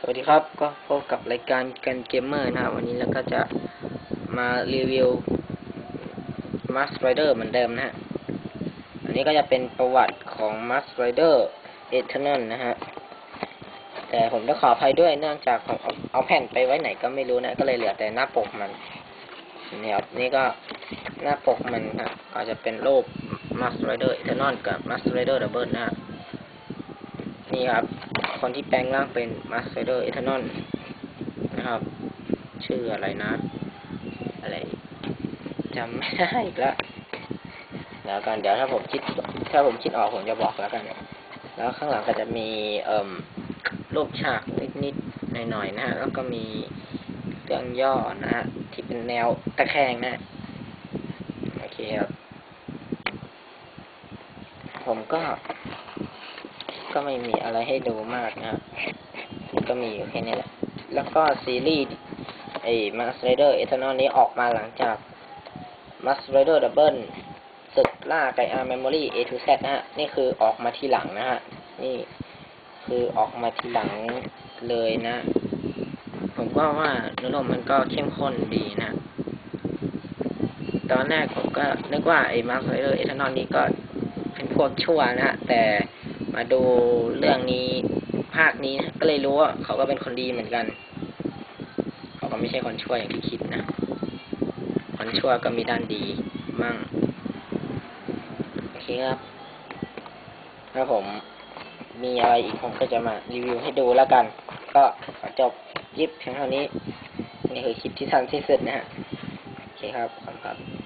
สวัสดีครับ ก็พบกับรายการกันเกมเมอร์นะครับ วันนี้เราก็จะมารีวิว Mask Rider เหมือนเดิมนะฮะ อันนี้ก็จะเป็นประวัติของ Mask Rider Eternal นะฮะ แต่ผมต้องขออภัยด้วยเนื่องจากผมเอาเอาแผ่นไปไว้ไหนก็ไม่รู้นะ ก็เลยเหลือแต่หน้าปกมันนี่ครับนี่ก็หน้าปกมันครับก็จะเป็นรูป Mask Rider Eternal กับ Mask Rider Double นะฮะ นี่ครับ คนที่แปลงร่างเป็น Mask Rider Eternal นะครับ ชื่ออะไรนะ อะไรจำไม่ได้อีกแล้วแล้วกันเดี๋ยวถ้าผมคิดถ้าผมคิดออกผมจะบอกแล้วกัน แล้วข้างหลังก็จะมีเอ่มรูปฉากนิดๆหน่อยๆนะฮะแล้วก็มีเรื่องย่อนะฮะที่เป็นแนวตะแคงนะโอเคครับ ผมก็ ก็ไม่มีอะไรให้ดูมากนะฮะก็มีอยู่แค่นี้แหละ แล้วก็ซีรีส์ไอ้ Mask Rider Eternal นี้ออกมาหลังจาก Mask Rider Double ศึกล่าไกอา Memory A to Z นะฮะ นี่คือออกมาทีหลังนะฮะ นี่คือออกมาทีหลังเลยนะ ผมก็ว่าเนื้อเรมมันก็เข้มข้นดีนะ ตอนแรกผมก็นึกว่าไอ้ Mask Rider Eternal นี้ก็เป็นพวกชั่วนะฮะ แต่ มาดูเรื่องนี้ภาคนี้นะก็เลยรู้ว่าเขาก็เป็นคนดีเหมือนกัน เขาก็ไม่ใช่คนชั่วอย่างที่คิดนะ คนชั่วก็มีด้านดีมั่งโอเคครับ ถ้าผมมีอะไรอีกผมก็จะมารีวิวให้ดูแล้วกัน ก็ขอจบคลิปเพียงเท่านี้ นี่คือคลิปที่สั้นที่สุดนะฮะ โอเคครับ ขอบคุณครับ